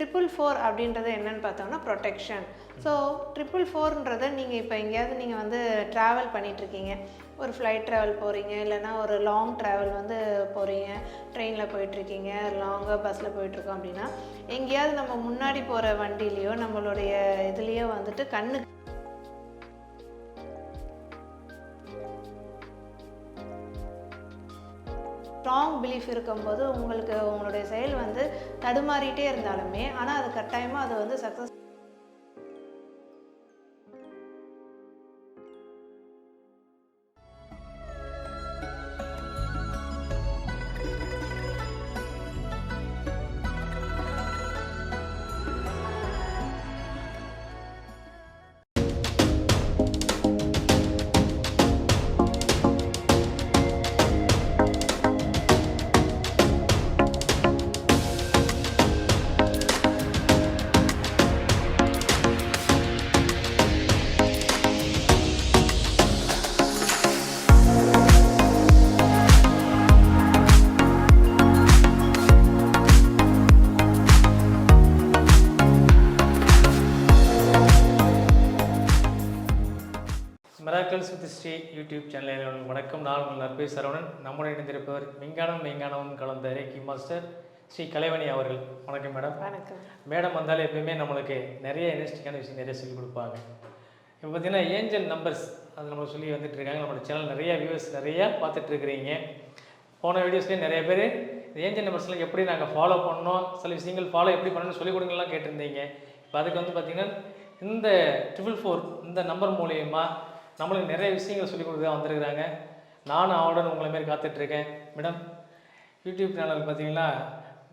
Triple four அப்படின்றது என்னன்னு பார்த்தோம்னா ப்ரொடெக்ஷன் ஸோ ட்ரிபிள் ஃபோர்ன்றதை நீங்கள் இப்போ எங்கேயாவது நீங்கள் வந்து ட்ராவல் பண்ணிகிட்ருக்கீங்க ஒரு ஃப்ளைட் ட்ராவல் போகிறீங்க இல்லைனா ஒரு லாங் ட்ராவல் வந்து போகிறீங்க ட்ரெயினில் போயிட்டுருக்கீங்க லாங்காக பஸ்ஸில் போயிட்டுருக்கோம் அப்படின்னா எங்கேயாவது நம்ம முன்னாடி போகிற வண்டிலேயோ நம்மளுடைய இதுலேயோ வந்துட்டு கண்ணு ஸ்ட்ராங் பிலீஃப் இருக்கும்போது உங்களுக்கு உங்களுடைய செயல் வந்து தடுமாறிட்டே இருந்தாலுமே ஆனால் அது கட்டாயமாக அது வந்து சக்ஸஸ் ஸ்ரீ யூடியூப் சேனலில் வணக்கம். நான் உங்கள் நற்பை சரவணன். நம்முடன் இணைந்திருப்பவர் விஞ்ஞானம் மெய்ஞானமும் கலந்த ரேக்கி மாஸ்டர் ஸ்ரீ கலைவணி அவர்கள். வணக்கம் மேடம். வணக்கம். மேடம் வந்தாலே எப்பயுமே நம்மளுக்கு நிறைய இன்ட்ரெஸ்டிங்கான விஷயம் நிறைய சொல்லிக் கொடுப்பாங்க. இப்போ பார்த்தீங்கன்னா ஏஞ்சல் நம்பர்ஸ் அது நம்ம சொல்லி வந்துட்டு இருக்காங்க. நம்மளோட சேனல் நிறைய வியூவர்ஸ் நிறையா பார்த்துட்டு இருக்கிறீங்க. போன வீடியோஸ்லேயே நிறைய பேர் இந்த ஏஞ்சல் நம்பர்ஸ்லாம் எப்படி நாங்கள் ஃபாலோ பண்ணோம் சில விஷயங்கள் ஃபாலோ எப்படி பண்ணணும்னு சொல்லிக் கொடுங்கலாம் கேட்டிருந்தீங்க. இப்போ அதுக்கு வந்து பார்த்திங்கன்னா இந்த ட்ரிபிள் ஃபோர் இந்த நம்பர் மூலயமா நம்மளுக்கு நிறைய விஷயங்கள் சொல்லிக் கொடுத்து வந்திருக்கிறாங்க. நானும் அவடன் உங்களை மாரி காத்துட்ருக்கேன். மேடம் யூடியூப் சேனல் பார்த்தீங்கன்னா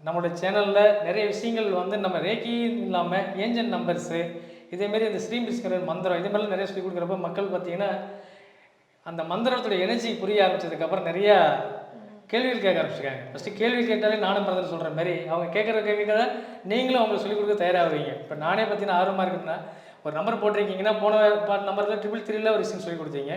நம்மளோட சேனலில் நிறைய விஷயங்கள் வந்து நம்ம ரேக்கி இல்லாமல் ஏஞ்சன் நம்பர்ஸு இதேமாரி இந்த ஸ்ரீம் மந்திரம் இது மாதிரிலாம் நிறைய சொல்லி கொடுக்குறப்ப மக்கள் பார்த்தீங்கன்னா அந்த மந்திரத்துடைய எனர்ஜி புரிய ஆரம்பித்ததுக்கப்புறம் நிறையா கேள்விகள் கேட்க ஆரம்பிச்சிருக்காங்க. ஃபஸ்ட்டு கேள்வி கேட்டாலே நானும் மறந்து சொல்கிற மாதிரி அவங்க கேட்குற கேள்விக்காக நீங்களும் அவங்களுக்கு சொல்லிக் கொடுக்க தயாராகுவீங்க இப்போ நானே பார்த்தீங்கன்னா ஆர்வமாக இருக்குன்னா ஒரு நம்பர் போட்டிருக்கீங்கன்னா போன நம்பரில் ட்ரிபிள் த்ரீல ஒரு விஷயம் சொல்லி கொடுத்தீங்க.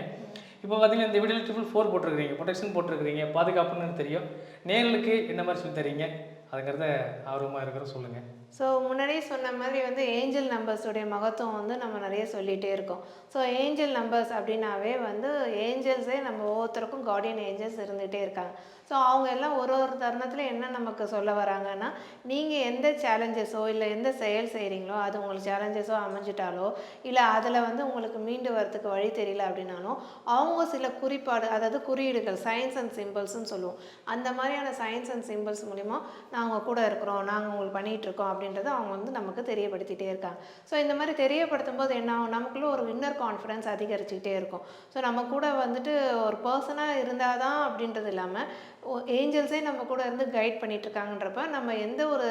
இப்போ பார்த்தீங்கன்னா இந்த வீடியோவில் ட்ரிபிள் ஃபோர் போட்டிருக்கிறீங்க. ப்ரொடெக்ஷன் போட்டிருக்கிறீங்க. பாதுகாப்புன்னு தெரியும். நேர்களுக்கு என்ன மாதிரி சொல்லி தரீங்க? அதுங்கிறத ஆர்வமாக இருக்கிற சொல்லுங்கள் ஸோ முன்னாடியே சொன்ன மாதிரி வந்து ஏஞ்சல் நம்பர்ஸுடைய மகத்துவம் வந்து நம்ம நிறைய சொல்லிகிட்டே இருக்கோம். ஸோ ஏஞ்சல் நம்பர்ஸ் அப்படின்னாவே வந்து ஏஞ்சல்ஸே நம்ம ஒவ்வொருத்தருக்கும் கார்டியன் ஏஞ்சல்ஸ் இருந்துகிட்டே இருக்காங்க. ஸோ அவங்க எல்லாம் ஒரு ஒரு தருணத்தில் என்ன நமக்கு சொல்ல வராங்கன்னா நீங்கள் எந்த சேலஞ்சஸோ இல்லை எந்த செயல் செய்கிறீங்களோ அது உங்களுக்கு சேலஞ்சஸோ அமைஞ்சிட்டாலோ இல்லை அதில் வந்து உங்களுக்கு மீண்டு வரத்துக்கு வழி தெரியல அப்படின்னாலும் அவங்க சில குறிப்பாடு அதாவது குறியீடுகள் சயின்ஸ் அண்ட் சிம்பிள்ஸ்னு சொல்லுவோம். அந்த மாதிரியான சயின்ஸ் அண்ட் சிம்பிள்ஸ் மூலிமா அவங்க கூட இருக்கிறோம் நாங்கள் உங்களுக்கு பண்ணிகிட்டு இருக்கோம் அப்படின்றத அவங்க வந்து நமக்கு தெரியப்படுத்திட்டே இருக்காங்க. ஸோ இந்த மாதிரி தெரியப்படுத்தும் போது என்ன ஆகும்? நமக்குள்ளே ஒரு இன்னர் கான்ஃபிடன்ஸ் அதிகரிச்சுக்கிட்டே இருக்கும். ஸோ நம்ம கூட வந்துட்டு ஒரு பர்சனாக இருந்தால் தான் அப்படின்றது இல்லாமல் ஏஞ்சல்ஸே நம்ம கூட இருந்து கைட் பண்ணிகிட்ருக்காங்கன்றப்ப நம்ம எந்த ஒரு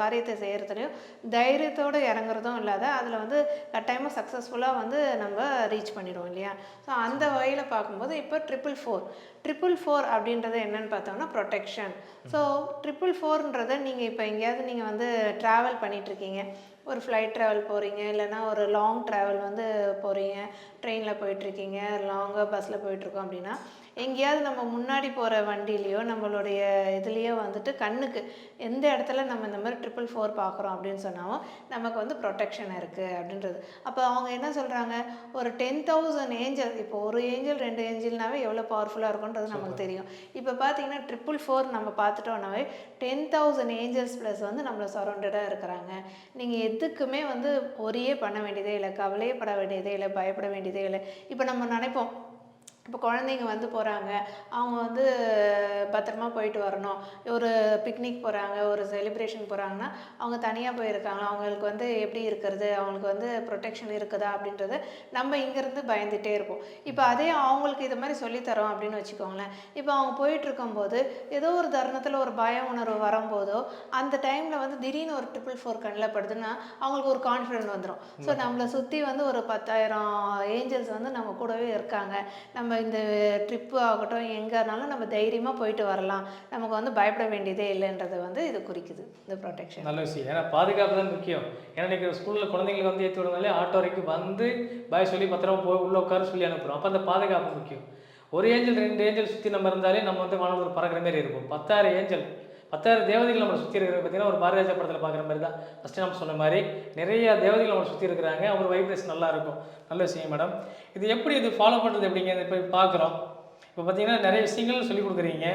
காரியத்தை செய்கிறதுலையும் தைரியத்தோடு இறங்குறதும் இல்லாத அதில் வந்து கட்டாயமாக சக்ஸஸ்ஃபுல்லாக வந்து நம்ம ரீச் பண்ணிடுவோம் இல்லையா? ஸோ அந்த வகையில் பார்க்கும்போது இப்போ ட்ரிபிள் ஃபோர் ட்ரிபிள் ஃபோர் அப்படின்றது என்னன்னு பார்த்தோம்னா ப்ரொடெக்ஷன் ஸோ ட்ரிபிள் ஃபோர் ஃபோர்ன்றதை நீங்கள் இப்போ எங்கேயாவது நீங்கள் வந்து ட்ராவல் பண்ணிகிட்ருக்கீங்க ஒரு ஃப்ளைட் ட்ராவல் போகிறீங்க இல்லைனா ஒரு லாங் ட்ராவல் வந்து போகிறீங்க ட்ரெயினில் போயிட்டுருக்கீங்க லாங்காக பஸ்ஸில் போயிட்டுருக்கோம் அப்படின்னா எங்கேயாவது நம்ம முன்னாடி போகிற வண்டிலேயோ நம்மளுடைய இதுலேயோ வந்துட்டு கண்ணுக்கு எந்த இடத்துல நம்ம இந்த மாதிரி ட்ரிபிள் ஃபோர் பார்க்குறோம் அப்படின்னு சொன்னாலும் நமக்கு வந்து ப்ரொடெக்ஷன் இருக்குது அப்படின்றது. அப்போ அவங்க என்ன சொல்கிறாங்க ஒரு டென் தௌசண்ட் ஏஞ்சல் இப்போ ஒரு ஏஞ்சல் ரெண்டு ஏஞ்சல்னாவே எவ்வளோ பவர்ஃபுல்லாக இருக்குன்றது நமக்கு தெரியும். இப்போ பார்த்தீங்கன்னா ட்ரிபிள் ஃபோர் நம்ம பார்த்துட்டோம்னாவே டென் தௌசண்ட் ஏஞ்சல்ஸ் ப்ளஸ் வந்து நம்மளை சரௌண்டடாக இருக்கிறாங்க. நீங்கள் எதுக்குமே வந்து ஒரே பண்ண வேண்டியதே இல்லை கவலையே பட வேண்டியதே இல்லை பயப்பட வேண்டியதே இல்லை. இப்போ நம்ம நினைப்போம் இப்போ குழந்தைங்க வந்து போகிறாங்க அவங்க வந்து பத்திரமா போயிட்டு வரணும். ஒரு பிக்னிக் போகிறாங்க ஒரு செலிப்ரேஷன் போகிறாங்கன்னா அவங்க தனியாக போயிருக்காங்க. அவங்களுக்கு வந்து எப்படி இருக்கிறது? அவங்களுக்கு வந்து ப்ரொடெக்ஷன் இருக்குதா? அப்படின்றத நம்ம இங்கேருந்து பயந்துகிட்டே இருப்போம். இப்போ அதே அவங்களுக்கு இது மாதிரி சொல்லித்தரோம் அப்படின்னு வச்சுக்கோங்களேன். இப்போ அவங்க போயிட்டுருக்கும்போது ஏதோ ஒரு தருணத்தில் ஒரு பய உணர்வு வரும்போதோ அந்த டைமில் வந்து திடீர்னு ஒரு ட்ரிபிள் ஃபோர் கண்ணில் படுதுன்னா அவங்களுக்கு ஒரு கான்ஃபிடென்ட் வந்துடும் ஸோ நம்மளை சுற்றி வந்து ஒரு பத்தாயிரம் ஏஞ்சல்ஸ் வந்து நம்ம கூடவே இருக்காங்க. நம்ம இந்த ட்ரிப்பு ஆகட்டும் எங்கேனாலும் நம்ம தைரியமாக போயிட்டு வரலாம். நமக்கு வந்து பயப்பட வேண்டியதே இல்லைன்றதை வந்து இது குறிக்குது இந்த ப்ரொடெக்ஷன் நல்ல விஷயம். ஏன்னா பாதுகாப்பு தான் முக்கியம். ஏன்னா இன்றைக்கி ஸ்கூலில் குழந்தைங்களுக்கு வந்து ஏற்றி விடுனாலே ஆட்டோ வரைக்கும் வந்து பாய் சொல்லி பத்திரமா போய் உள்ளே உட்கார சொல்லி அனுப்புகிறோம் அப்போ அந்த பாதுகாப்பு முக்கியம். ஒரு ஏஞ்சல் ரெண்டு ஏஞ்சல் சுற்றி நம்ம இருந்தாலே நம்ம வந்து வானத்தில் பறக்கிற மாதிரி இருக்கும். பத்தாயிரம் ஏஞ்சல் பத்தாயிரம் தேவதைகள் நம்மளை சுற்றி இருக்கிற பார்த்தீங்கன்னா ஒரு பாரதிராஜா படத்தில் பார்க்குற மாதிரி தான் ஃபஸ்ட்டு நம்ம சொன்ன மாதிரி நிறைய தேவதைகள் நம்மளை சுற்றி இருக்கிறாங்க. அவர் வைப்ரேஷன் நல்லா இருக்கும் நல்ல விஷயம் மேடம் இது எப்படி இது ஃபாலோ பண்ணுறது எப்படிங்க இப்போ பார்க்குறோம். இப்போ பார்த்தீங்கன்னா நிறைய விஷயங்கள் சொல்லி கொடுக்குறீங்க.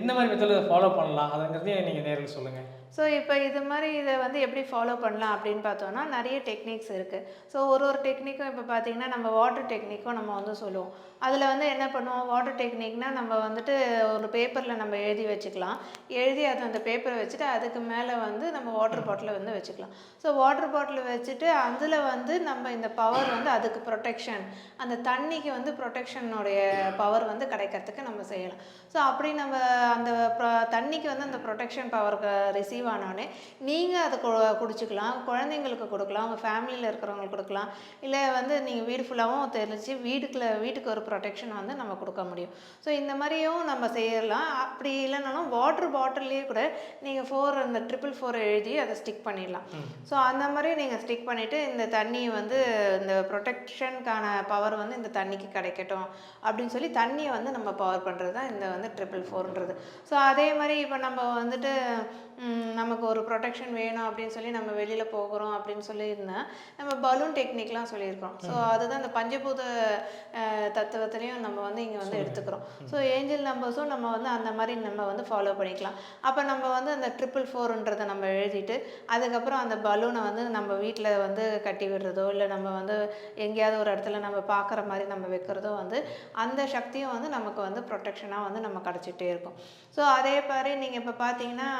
எந்த மாதிரி மெத்தடில் ஃபாலோ பண்ணலாம்? அதுங்கிறதையும் நீங்கள் நேரில் சொல்லுங்கள் ஸோ இப்போ இது மாதிரி இதை வந்து எப்படி ஃபாலோ பண்ணலாம் அப்படின்னு பார்த்தோன்னா நிறைய டெக்னிக்ஸ் இருக்குது ஸோ ஒரு ஒரு டெக்னிக்கும் இப்போ பார்த்திங்கன்னா நம்ம வாட்டர் டெக்னிக்கும் நம்ம வந்து சொல்லுவோம். அதில் வந்து என்ன பண்ணுவோம்? வாட்டர் டெக்னிக்னால் நம்ம வந்துட்டு ஒரு பேப்பரில் நம்ம எழுதி வச்சுக்கலாம். எழுதி அது அந்த பேப்பரை வச்சுட்டு அதுக்கு மேலே வந்து நம்ம வாட்டர் பாட்டிலை வந்து வச்சுக்கலாம். ஸோ வாட்டர் பாட்டில் வச்சுட்டு அதில் வந்து நம்ம இந்த பவர் வந்து அதுக்கு ப்ரொடெக்ஷன் அந்த தண்ணிக்கு வந்து ப்ரொடெக்ஷனுடைய பவர் வந்து கிடைக்கிறதுக்கு நம்ம செய்யலாம். ஸோ அப்படி நம்ம அந்த தண்ணிக்கு வந்து அந்த ப்ரொடெக்ஷன் பவருக்கு ரிசீவ் ஆனோடனே நீங்கள் அதை கு- குடிச்சுக்கலாம் குழந்தைங்களுக்கு கொடுக்கலாம் உங்கள் ஃபேமிலியில் இருக்கிறவங்களுக்கு கொடுக்கலாம். இல்லை வந்து நீங்கள் வீடு ஃபுல்லாகவும் தெளித்து வீட்டுக்குள்ள வீட்டுக்கு ஒரு ப்ரொடெக்ஷன் வந்து நம்ம கொடுக்க முடியும். ஸோ இந்த மாதிரியும் நம்ம செய்யலாம். அப்படி இல்லைனாலும் வாட்டர் பாட்டில்லையே கூட நீங்கள் ஃபோர் அந்த ட்ரிபிள் ஃபோர் எழுதி அதை ஸ்டிக் பண்ணிடலாம். ஸோ அந்த மாதிரி நீங்கள் ஸ்டிக் பண்ணிவிட்டு இந்த தண்ணி வந்து இந்த ப்ரொடெக்ஷனுக்கான பவர் வந்து இந்த தண்ணிக்கு கிடைக்கட்டும். அப்படின்னு சொல்லி தண்ணியை வந்து நம்ம பவர் பண்ணுறது தான் இந்த வந்து ட்ரிபிள் ஃபோர்ன்றது ஸோ அதே மாதிரி இப்போ நம்ம வந்துட்டு நமக்கு ஒரு ப்ரொடெக்ஷன் வேணும் அப்படின்னு சொல்லி நம்ம வெளியில் போகிறோம் அப்படின்னு சொல்லியிருந்தா நம்ம பலூன் டெக்னிக்லாம் சொல்லியிருக்கோம் ஸோ அதுதான் இந்த பஞ்சபூத தத்துவத்திலையும் நம்ம வந்து இங்கே வந்து எடுத்துக்கிறோம். ஸோ ஏஞ்சல் நம்பர்ஸும் நம்ம வந்து அந்த மாதிரி நம்ம வந்து ஃபாலோ பண்ணிக்கலாம். அப்போ நம்ம வந்து அந்த ட்ரிபிள் ஃபோர்ன்றதை நம்ம எழுதிட்டு அதுக்கப்புறம் அந்த பலூனை வந்து நம்ம வீட்டில் வந்து கட்டி விடுறதோ இல்லை நம்ம வந்து எங்கேயாவது ஒரு இடத்துல நம்ம பார்க்குற மாதிரி நம்ம வைக்கிறதோ வந்து அந்த சக்தியும் வந்து நமக்கு வந்து ப்ரொடெக்ஷனாக வந்து நம்ம கிடச்சிட்டே இருக்கும். ஸோ அதே மாதிரி நீங்கள் இப்போ பார்த்தீங்கன்னா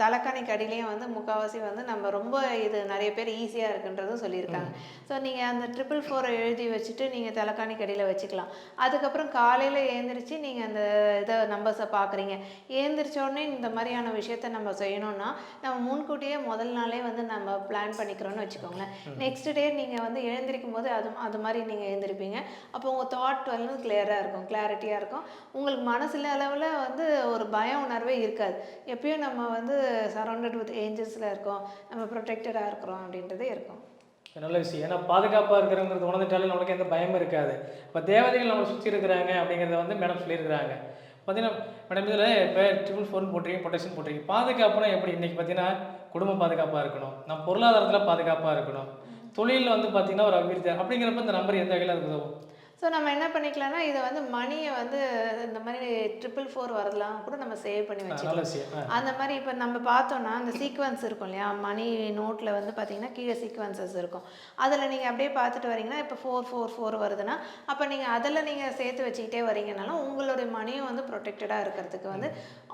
தலைக்காணிக்கு அடியிலையும் வந்து முக்கால்வாசி வந்து நம்ம ரொம்ப இது நிறைய பேர் ஈஸியாக இருக்குன்றதும் சொல்லியிருக்காங்க. ஸோ நீங்கள் அந்த ட்ரிபிள் ஃபோரை எழுதி வச்சுட்டு நீங்கள் தலைக்காணிக்கு அடியில் வச்சுக்கலாம். அதுக்கப்புறம் காலையில் ஏந்திரிச்சு நீங்கள் அந்த இதை நம்பர்ஸை பார்க்குறீங்க. ஏந்திரிச்ச உடனே இந்த மாதிரியான விஷயத்த நம்ம செய்யணும்னா நம்ம முன்கூட்டியே முதல் நாளே வந்து நம்ம பிளான் பண்ணிக்கிறோம்னு வச்சுக்கோங்களேன். நெக்ஸ்ட் டே நீங்கள் வந்து எழுந்திருக்கும் போது அது அது மாதிரி நீங்கள் எழுந்திருப்பீங்க. அப்போ உங்கள் தாட் வந்து கிளியராக இருக்கும் கிளாரிட்டியாக இருக்கும். உங்களுக்கு மனசில் அளவில் வந்து ஒரு பய உணர்வே இருக்காது. எப்பயும் நம்ம வந்து வந்து சரௌண்டட் வித் ஏஞ்சல்ஸில் இருக்கோம். நம்ம ப்ரொடெக்டடாக இருக்கிறோம் அப்படின்றதே இருக்கும். நல்ல விஷயம். ஏன்னா பாதுகாப்பாக இருக்கிறங்கிறது உணர்ந்துட்டாலே நம்மளுக்கு எந்த பயமும் இருக்காது. இப்போ தேவதைகள் நம்மளை சுற்றி இருக்கிறாங்க அப்படிங்கிறத வந்து மேடம் சொல்லியிருக்கிறாங்க. பார்த்தீங்கன்னா மேடம் இதில் இப்போ ட்ரிபிள் ஃபோன் போட்டிருக்கீங்க ப்ரொடெக்ஷன் போட்டிருக்கீங்க. பாதுகாப்புனா எப்படி? இன்றைக்கி பார்த்தீங்கன்னா குடும்ப பாதுகாப்பாக இருக்கணும். நம்ம பொருளாதாரத்தில் பாதுகாப்பாக இருக்கணும். தொழிலில் வந்து பார்த்தீங்கன்னா ஒரு அபிவிருத்தி அப்படிங்கிறப்ப இந்த நம்பர் எந்த வகையில் அதுக்கு உதவும்? ஸோ நம்ம என்ன பண்ணிக்கலாம்னா இதை வந்து மணியை வந்து இந்த மாதிரி ட்ரிபிள் ஃபோர் வரலாம் கூட நம்ம சேவ் பண்ணி வச்சுக்கலாம். அந்த மாதிரி இப்போ நம்ம பார்த்தோன்னா அந்த சீக்வன்ஸ் இருக்கும் இல்லையா? மணி நோட்டில் வந்து பார்த்தீங்கன்னா கீழே சீக்வன்சஸ் இருக்கும். அதில் நீங்கள் அப்படியே பார்த்துட்டு வரீங்கன்னா இப்போ ஃபோர் ஃபோர் ஃபோர் வருதுன்னா அப்போ நீங்கள் அதில் நீங்கள் சேர்த்து வச்சுக்கிட்டே வரீங்கனாலும் உங்களுடைய மணியும் வந்து ப்ரொடெக்டடாக இருக்கிறதுக்கு வந்து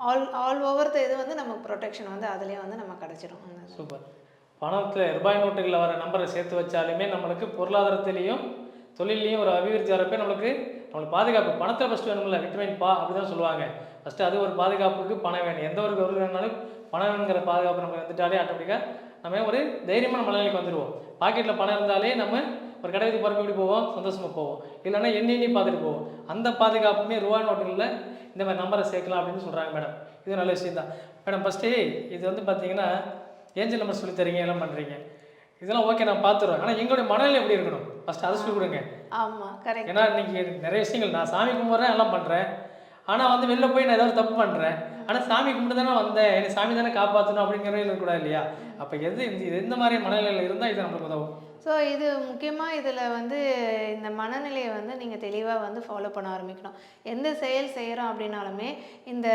ஆல் ஆல் ஓவர் இது வந்து நமக்கு ப்ரொடெக்ஷன் வந்து அதுலேயே வந்து நம்ம கிடச்சிடும் சூப்பர். பணத்தில் ரூபாய் நோட்டுகளில் வர நம்பரை சேர்த்து வச்சாலுமே நம்மளுக்கு பொருளாதாரத்திலையும் தொழிலையும் ஒரு அபிவிருத்தி வரப்போ நம்மளுக்கு நம்மளுக்கு பாதுகாப்பு பணத்தில் ஃபஸ்ட்டு வேணும்ல விட்டமின் பா அப்படி தான் சொல்லுவாங்க. ஃபஸ்ட்டு அது ஒரு பாதுகாப்புக்கு பணம் வேணும். எந்த ஒரு பொருள் வேணுனாலும் பணம் வேணுங்கிற பாதுகாப்பு நம்ம வந்துட்டாலே ஆட்டோமேட்டிக்காக நம்ம ஒரு தைரியமான மனநிலைக்கு வந்துடுவோம் பாக்கெட்டில் பணம் இருந்தாலே நம்ம ஒரு கடைக்கு போகிறப்ப எப்படி போவோம்? சந்தோஷமாக போவோம். இல்லைன்னா எண்ணி எண்ணி பார்த்துட்டு போவோம். அந்த பாதுகாப்புமே ரூபாய் நோட்டுகளில் இந்த மாதிரி நம்பரை சேர்க்கலாம் அப்படின்னு சொல்கிறாங்க மேடம் இது நல்ல விஷயம் தான் மேடம் ஃபஸ்ட்டு இது வந்து பார்த்தீங்கன்னா ஏஞ்சல் நம்பர் சொல்லி தரீங்க எல்லாம் பண்ணுறீங்க இதெல்லாம் ஓகே நான் பார்த்துருவேன் ஆனால் எங்களுடைய மனநிலை எப்படி இருக்கணும்? ஃபஸ்ட்டு அதை சொல்லி கொடுங்க. ஆமாம் கரெக்ட் ஏன்னா இன்னைக்கு நிறைய விஷயங்கள் நான் சாமி கும்பிட்றேன் எல்லாம் பண்ணுறேன் ஆனால் வந்து வெளில போய் நான் ஏதாவது தப்பு பண்ணுறேன் ஆனால் சாமி கும்பிட்டு தானே வந்தேன். என்னை சாமி தானே காப்பாற்றணும் அப்படிங்கிறவே இருக்கக்கூடாது இல்லையா? அப்போ எது இந்த எந்த மாதிரி மனநிலையில் இருந்தால் இது நம்மளுக்கு உதவும். ஸோ இது முக்கியமாக இதில் வந்து இந்த மனநிலையை வந்து நீங்கள் தெளிவாக வந்து ஃபாலோ பண்ண ஆரம்பிக்கணும். எந்த செயல் செய்கிறோம் அப்படின்னாலுமே இந்த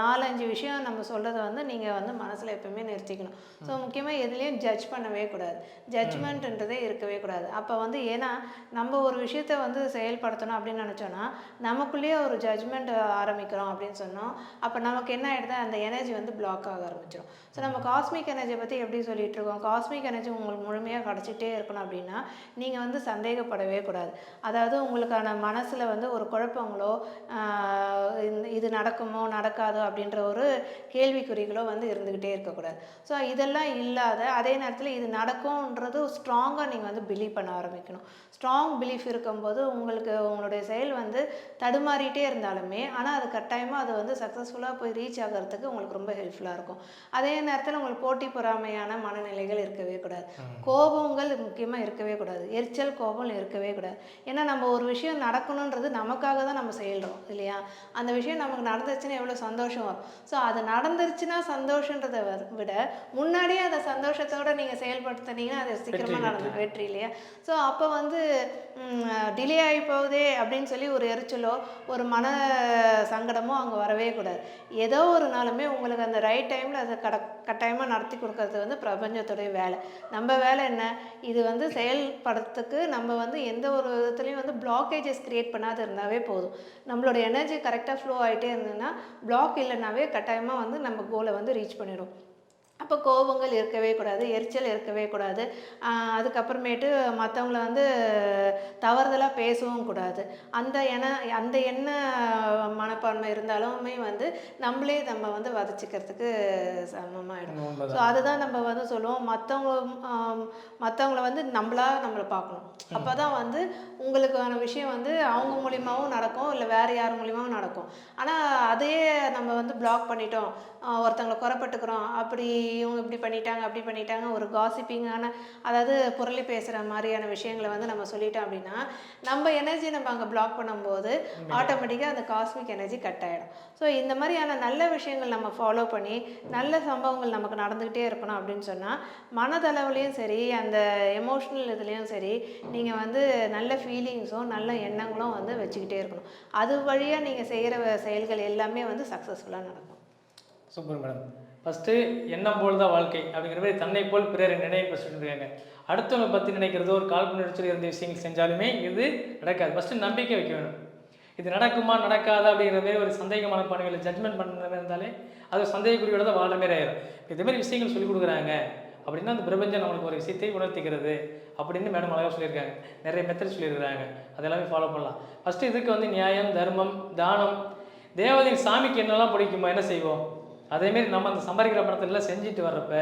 நாலஞ்சு விஷயம் நம்ம சொல்கிறத வந்து நீங்கள் வந்து மனசில் எப்பவுமே நிறுத்திக்கணும். ஸோ முக்கியமாக எதுலேயும் ஜட்ஜ் பண்ணவே கூடாது. ஜட்ஜ்மெண்ட்ன்றதே இருக்கவே கூடாது. அப்போ வந்து ஏன்னா நம்ம ஒரு விஷயத்த வந்து செயல்படுத்தணும் அப்படின்னு நினச்சோன்னா நமக்குள்ளேயே ஒரு ஜட்ஜ்மெண்ட் ஆரம்பிக்கிறோம் அப்படின்னு சொன்னோம். அப்போ நமக்கு என்ன ஆகிடுது அந்த எனர்ஜி வந்து பிளாக் ஆக ஆரம்பிச்சிடும் ஸோ நம்ம காஸ்மிக் எனர்ஜியை பற்றி எப்படி சொல்லிட்டு இருக்கோம்? காஸ்மிக் எனர்ஜி உங்களுக்கு முழுமையாக கிடச்சிட்டே இருக்கணும் அப்படின்னா நீங்கள் வந்து சந்தேகப்படவே கூடாது. அதாவது உங்களுக்கான மனசில் வந்து ஒரு குழப்பங்களோ இது நடக்குமோ நடக்காதோ அப்படின்ற ஒரு கேள்விக்குறிகளோ வந்து இருந்துக்கிட்டே இருக்கக்கூடாது. ஸோ இதெல்லாம் இல்லாத அதே நேரத்தில் இது நடக்கும்ன்றது ஸ்ட்ராங்காக நீங்கள் வந்து பிலீவ் பண்ண ஆரம்பிக்கணும். ஸ்ட்ராங் பிலீஃப் இருக்கும்போது உங்களுக்கு உங்களுடைய செயல் வந்து தடுமாறிட்டே இருந்தாலுமே ஆனால் அது கட்டாயமாக அது வந்து சக்ஸஸ்ஃபுல்லாக போய் ரீச் ஆகிறதுக்கு உங்களுக்கு ரொம்ப ஹெல்ப்ஃபுல்லாக இருக்கும். அதே நேரத்தில் உங்களுக்கு போட்டி பொறாமையான மனநிலைகள் இருக்கவே கூடாது. கோபங்கள் முக்கியமாக இருக்கவே கூடாது. எரிச்சல் கோபம் இருக்கவே கூடாது. ஏன்னா நம்ம ஒரு விஷயம் நடக்கணுன்றது நமக்காக தான் நம்ம செய்கிறோம் இல்லையா? அந்த விஷயம் நமக்கு நடந்துச்சுன்னா எவ்வளோ சந்தோஷம் வரும் ஸோ அது நடந்துருச்சுன்னா சந்தோஷன்றதை விட முன்னாடியே அதை சந்தோஷத்தோட நீங்கள் செயல்படுத்துனீங்கன்னா அது சீக்கிரமாக நடந்து வெற்றி இல்லையா? ஸோ அப்போ வந்து டிலே ஆகி போகுதே அப்படின்னு சொல்லி ஒரு எரிச்சலோ ஒரு மன சங்கடமோ அங்கே வரவே கூடாது. ஏதோ ஒரு நாளுமே உங்களுக்கு அந்த ரைட் டைமில் அதை கட கட்டாயமாக நடத்தி கொடுக்கறது வந்து பிரபஞ்சத்துடைய வேலை. நம்ம வேலை என்ன? இது வந்து செயல்படுறதுக்கு நம்ம வந்து எந்த ஒரு விதத்துலையும் வந்து பிளாக்கேஜஸ் க்ரியேட் பண்ணாத இருந்தாவே போதும். நம்மளோட எனர்ஜி கரெக்டாக ஃப்ளோ ஆகிட்டே இருந்ததுன்னா பிளாக் இல்லைனாவே கட்டாயமாக வந்து நம்ம கோலை வந்து ரீச் பண்ணிடும். அப்போ கோபங்கள் இருக்கவே கூடாது எரிச்சல் இருக்கவே கூடாது. அதுக்கப்புறமேட்டு மற்றவங்கள வந்து தவறுதலாக பேசவும் கூடாது. அந்த எண்ண அந்த என்ன மனப்பான்மை இருந்தாலுமே வந்து நம்மளே நம்ம வந்து வதச்சிக்கிறதுக்கு உண்மைதான். ஸோ அதுதான் நம்ம வந்து சொல்லுவோம். மற்றவங்க மற்றவங்கள வந்து நம்மளா நம்மளை பார்க்கணும் அப்போ தான் வந்து உங்களுக்கான விஷயம் வந்து அவங்க மூலியமாகவும் நடக்கும் இல்லை வேறு யார் மூலியமாகவும் நடக்கும். ஆனால் அதையே நம்ம வந்து பிளாக் பண்ணிட்டோம். ஆஹ் ஒருத்தவங்களை குறைப்பட்டுக்கிறோம். அப்படி இவங்க இப்படி பண்ணிட்டாங்க அப்படி பண்ணிட்டாங்க ஒரு காசிப்பிங்கான அதாவது புரளி பேசுகிற மாதிரியான விஷயங்களை வந்து நம்ம சொல்லிட்டோம் அப்படின்னா நம்ம எனர்ஜி நம்ம அங்கே பிளாக் பண்ணும்போது ஆட்டோமேட்டிக்காக அந்த காஸ்மிக் எனர்ஜி கட் ஆகிடும் ஸோ இந்த மாதிரியான நல்ல விஷயங்கள் நம்ம ஃபாலோ பண்ணி நல்ல சம்பவங்கள் நமக்கு நடந்துக்கிட்டே இருக்கணும் அப்படின்னு சொன்னால் மனதளவுலேயும் சரி அந்த எமோஷ்னல் இதுலேயும் சரி நீங்கள் வந்து நல்ல ஃபீலிங்ஸும் நல்ல எண்ணங்களும் வந்து வச்சுக்கிட்டே இருக்கணும். அது வழியாக நீங்கள் செய்கிற செயல்கள் எல்லாமே வந்து சக்ஸஸ்ஃபுல்லாக நடக்கும். Super madam. ஃபஸ்ட்டு எண்ணம் போல் தான் வாழ்க்கை அப்படிங்கிற மாதிரி தன்னை போல் பிறரை நினைவு சொல்லியிருக்காங்க. அடுத்தவங்க பற்றி நினைக்கிறதோ ஒரு காழ்ப்புணர்ச்சியில் இருந்த விஷயங்கள் செஞ்சாலுமே இது நடக்காது. ஃபஸ்ட்டு நம்பிக்கை வைக்க வேணும். இது நடக்குமா நடக்காதா அப்படிங்கிற மாதிரி ஒரு சந்தேகமான பணிகளை ஜட்மெண்ட் பண்ணுறது இருந்தாலே அது சந்தேகக்குறியோட தான் வாழ்ற மாதிரி ஆயிரும். இப்போ விஷயங்கள் சொல்லிக் கொடுக்குறாங்க அப்படின்னா அந்த பிரபஞ்சம் நம்மளுக்கு ஒரு விஷயத்தை உணர்த்திக்கிறது அப்படின்னு மேடம் அழகாக சொல்லியிருக்காங்க. நிறைய மெத்தட் சொல்லியிருக்கிறாங்க. அதெல்லாமே ஃபாலோ பண்ணலாம். ஃபஸ்ட்டு இதுக்கு வந்து நியாயம் தர்மம் தானம். தேவதையின் சாமிக்கு என்னெல்லாம் பிடிக்குமா என்ன செய்வோம்? அதேமாரி நம்ம அந்த சம்பாதிக்கிற பணத்தை எல்லாம் செஞ்சுட்டு வர்றப்ப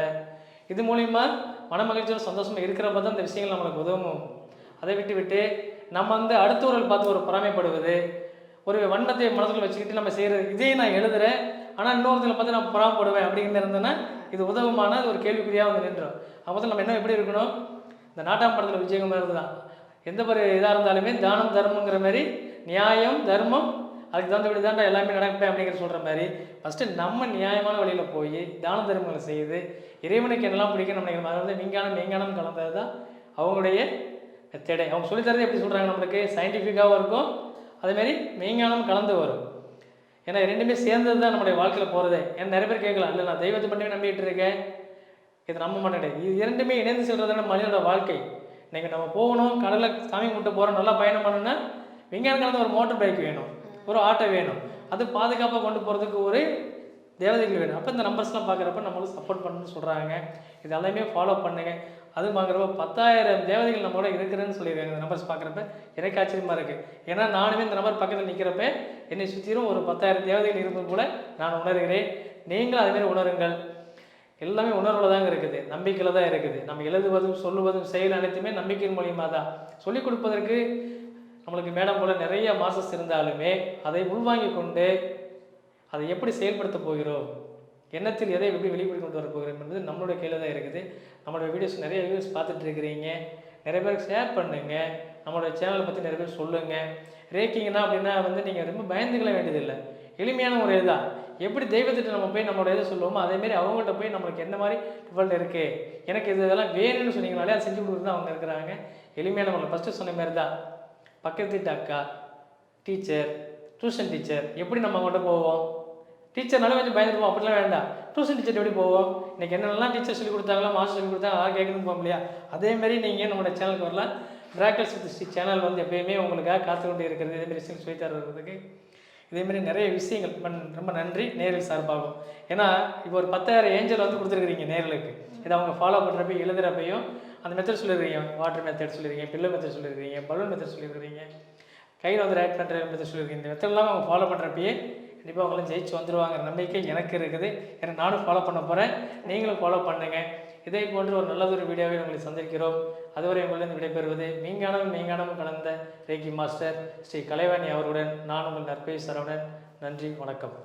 இது மூலிமா மன மகிழ்ச்சியோட சந்தோஷமாக இருக்கிறப்ப தான் இந்த விஷயங்கள் நம்மளுக்கு உதவும். அதை விட்டு விட்டு நம்ம வந்து அடுத்தவர்கள் பார்த்து ஒரு பொறாமைப்படுவது ஒரு வன்மத்தை மனசில் வச்சுக்கிட்டு நம்ம செய்கிறது இதே நான் எழுதுறேன். ஆனால் இன்னொருத்தில் பார்த்து நான் பொறாமப்படுவேன் அப்படிங்கிறது இருந்தேன்னா இது உதவுமான அது ஒரு கேள்விக்குறியாக வந்து நின்றோம். அப்போ நம்ம என்ன எப்படி இருக்கணும்? இந்த நாட்டாம் படத்தில் விஜயகுமார் தான். எந்த ஒரு இதாக இருந்தாலுமே தானம் தர்மங்கிற மாதிரி நியாயம் தர்மம் அதுக்கு தகுந்தபடி தான்டா எல்லாமே நடப்பேன் அப்படிங்கிற சொல்கிற மாதிரி ஃபஸ்ட்டு நம்ம நியாயமான வழியில் போய் தான தர்மங்களை செய்து இறைவனுக்கு என்னெல்லாம் பிடிக்கும் நம்ம நினைக்கிறோம். அது வந்து விஞ்ஞானம் மெய்ஞானம் கலந்தது தான் அவங்களுடைய மெத்தடே அவங்க சொல்லித்தரது எப்படி சொல்கிறாங்க நம்மளுக்கு? சயின்டிஃபிக்காகவும் இருக்கும். அதேமாரி மெய்ஞானம் கலந்து வரும். ஏன்னா ரெண்டுமே சேர்ந்தது தான் நம்மளுடைய வாழ்க்கையில் போகிறதே ஏன்னா நிறைய பேர் கேட்கலாம் இல்லை நான் தெய்வத்தை மட்டுமே நம்பிக்கிட்டு இருக்கேன். இது நம்ப மாட்டேன் இது இரண்டுமே இணைந்து செல்றதுனா மனிதனோட வாழ்க்கை. இன்றைக்கி நம்ம போகணும் கடலில் சாமி கும்பிட்டு போகிறோம் நல்லா பயணம் பண்ணணும்னா விஞ்ஞானம் கலந்து ஒரு மோட்டர் பைக் வேணும். ஒரு ஆட்டோ வேணும். அது பாதுகாப்பாக கொண்டு போகிறதுக்கு ஒரு தேவதைகள் வேணும். அப்போ இந்த நம்பர்ஸ்லாம் பார்க்குறப்ப நம்மளுக்கு சப்போர்ட் பண்ணணும்னு சொல்கிறாங்க இது எல்லாமே ஃபாலோ பண்ணுங்கள் அது பார்க்குறப்ப பத்தாயிரம் தேவதைகள் நம்மளோட இருக்கிறேன்னு சொல்லியிருக்காங்க. இந்த நம்பர்ஸ் பார்க்குறப்ப எனக்கு ஆச்சரியமாக இருக்குது ஏன்னா நானுமே இந்த நம்பர் பக்கத்தில் நிற்கிறப்ப என்னை சுற்றிலும் ஒரு பத்தாயிரம் தேவதைகள் இருப்பது கூட நான் உணர்கிறேன். நீங்களும் அதுமாரி உணருங்கள். எல்லாமே உணர்வில் தாங்க இருக்குது. நம்பிக்கையில் தான் இருக்குது. நம்ம எழுதுவதும் சொல்லுவதும் செயல் அனைத்துமே நம்பிக்கையின் மூலியமாக தான் சொல்லிக் கொடுப்பதற்கு நம்மளுக்கு மேடம் போல நிறைய மாசஸ் இருந்தாலுமே அதை உள்வாங்கி கொண்டு அதை எப்படி செயல்படுத்த போகிறோம்? எண்ணத்தில் எதை எப்படி வெளிப்படுத்தி கொண்டு வர போகிறோம் என்பது நம்மளோட கையில் தான் இருக்குது. நம்மளோட வீடியோஸ் நிறைய வியூஸ் பார்த்துட்டு இருக்கிறீங்க. நிறைய பேருக்கு ஷேர் பண்ணுங்க. நம்மளோட சேனலை பற்றி நிறைய பேர் சொல்லுங்கள் ரேக்கிங்னா அப்படின்னா வந்து நீங்கள் ரொம்ப பயந்துக்கல வேண்டியதில்லை. எளிமையான ஒரு இதுதான் எப்படி தெய்வத்திட்ட நம்ம போய் நம்மளோட இதை சொல்லுவோமோ அதேமாரி அவங்கள்ட்ட போய் நம்மளுக்கு என்ன மாதிரி ரிஃபல்ட் இருக்குது எனக்கு இது இதெல்லாம் வேணும்னு சொன்னீங்கனாலே அதை செஞ்சு கொடுக்குறது தான் அவங்க இருக்கிறாங்க. எளிமையான முறையில் ஃபஸ்ட்டு சொன்ன மாதிரி தான். பக்கத்து வீட்டு அக்கா டீச்சர் டியூஷன் டீச்சர் எப்படி நம்ம அவங்கள்ட்ட போவோம்? டீச்சர்னாலும் கொஞ்சம் பயந்துருவோம் அப்படிலாம் வேண்டாம். டியூஷன் டீச்சர் எப்படி போவோம்? இன்னைக்கு என்னென்னலாம் டீச்சர் சொல்லி கொடுத்தாங்களா மாஸ்டர் சொல்லி கொடுத்தாங்க அதெல்லாம் கேட்கணும் போக இல்லையா? அதேமாரி நீங்கள் நம்மளோட சேனலுக்கு வரலாம். டிராக்கல்ஸ் வித் சேனல் வந்து எப்பயுமே உங்களுக்காக காத்து கொண்டு இருக்கிறது. இதேமாரி விஷயங்கள் சொல்லி தருவதுக்கு இதேமாரி நிறைய விஷயங்கள். ரொம்ப நன்றி. நேரில் சார்பாகும் ஏன்னா இப்போ ஒரு பத்தாயிரம் ஏஞ்சல் வந்து கொடுத்துருக்குறீங்க நேர்களுக்கு. இதை அவங்க ஃபாலோ பண்ணுறப்பையும் எழுதுகிறப்பையும் அந்த மெத்தட் சொல்லியிருக்கீங்க வாட்டர் மெத்தட் சொல்லியிருக்கீங்க பில்லு மெத்தட் சொல்லியிருக்கீங்க பலூன் மெத்தட் சொல்லியிருக்கிறீங்க கையில் வந்து ரேட் பண்ணுற மெத்தட் சொல்லியிருக்கீங்க இந்த மெத்தட்லாம் அவங்க ஃபாலோ பண்ணுறப்பயே கண்டிப்பாக அவங்களும் ஜெயிச்சு வந்துடுவாங்கிற நம்பிக்கை எனக்கு இருக்குது. ஏன்னா நானும் ஃபாலோ பண்ண போகிறேன் நீங்களும் ஃபாலோ பண்ணுங்கள் இதே போன்ற ஒரு நல்லதொரு வீடியோவை உங்களை சந்திக்கிறோம். அதுவரை உங்களிடம் விடைபெறுவது மீங்கானமும் மீங்கானமும் கலந்த ரேகி மாஸ்டர் ஸ்ரீ கலைவாணி அவருடன். நான் உங்கள் நற்பை சரவணன் நன்றி வணக்கம்.